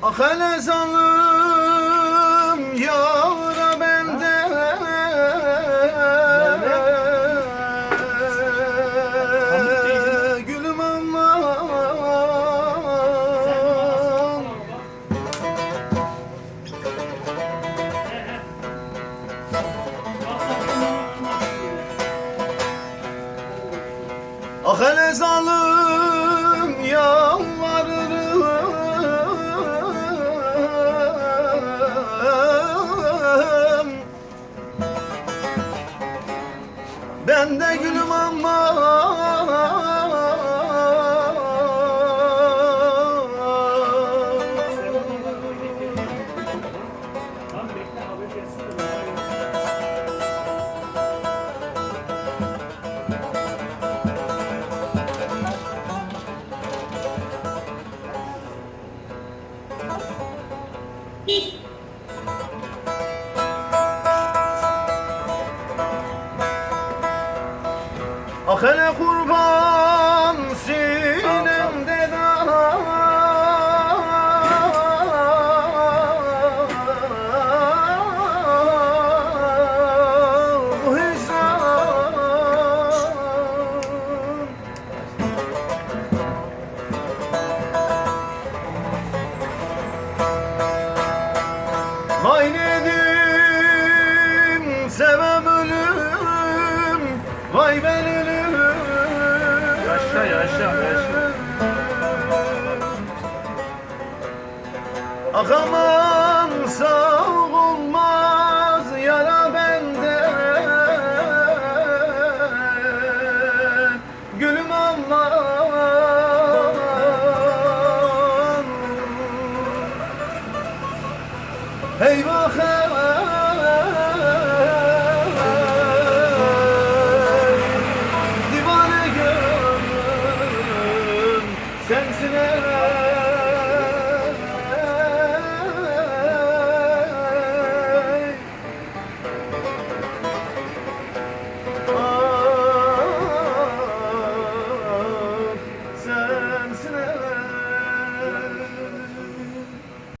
Ah hele zalim yara bende. Gülüm aman Ah hele zalim yalvarırım Ben de gülüm ama. Tamam Ah hele kurban sinemde da bu aşağıya aşağıya aşağı. Sağ olmaz yara bende Gülüm aman Eyvah Sensin her